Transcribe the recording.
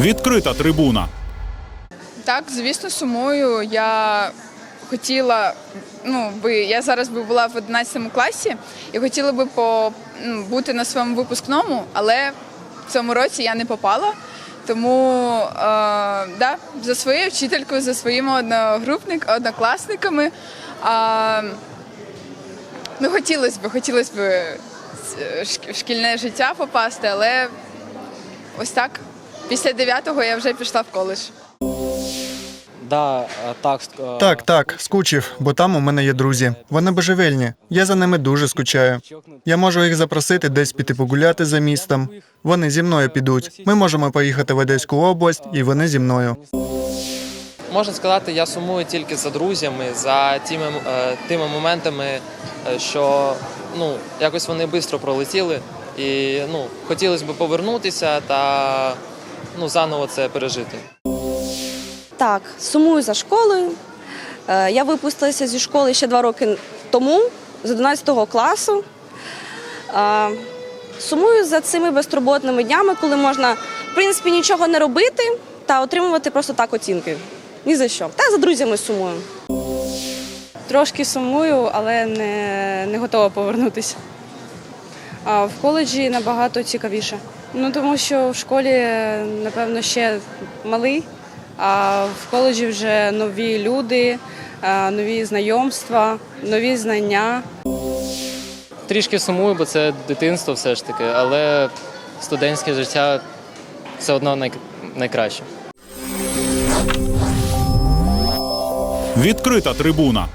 Відкрита трибуна. Так, звісно, сумую. Я хотіла, ну, би, я зараз би була в 11 класі і хотіла би по, ну, бути на своєму випускному, але в цьому році я не попала. Тому е, да, за своєю вчителькою, за своїми одногрупник, однокласниками. Е, ну, хотілося б, хотілося б в шкільне життя попасти, але ось так. Після 9-го я вже пішла в коледж. Да, е, так, е, Так, так, скучив, бо там у мене є друзі. Вони божевільні. Я за ними дуже скучаю. Я можу їх запросити десь піти погуляти за містом. Вони зі мною підуть. Ми можемо поїхати в Одеську область, і вони зі мною. Можна сказати, я сумую тільки за друзями, за тими, е, тими моментами, що ну, якось вони швидко пролетіли. І ну, хотілося б повернутися та ну, заново це пережити. Так, сумую за школою. Е, Я випустилася зі школи ще два роки тому, з 11 класу. Е, Сумую за цими безтурботними днями, коли можна, в принципі, нічого не робити та отримувати просто так оцінки. Ні за що. Та за друзями сумую. Трошки сумую, але не, не готова повернутися. А в коледжі набагато цікавіше. Ну тому що в школі, напевно, ще малий, а в коледжі вже нові люди, нові знайомства, нові знання. Трішки сумую, бо це дитинство все ж таки, але студентське життя все одно най... найкраще. Відкрита трибуна.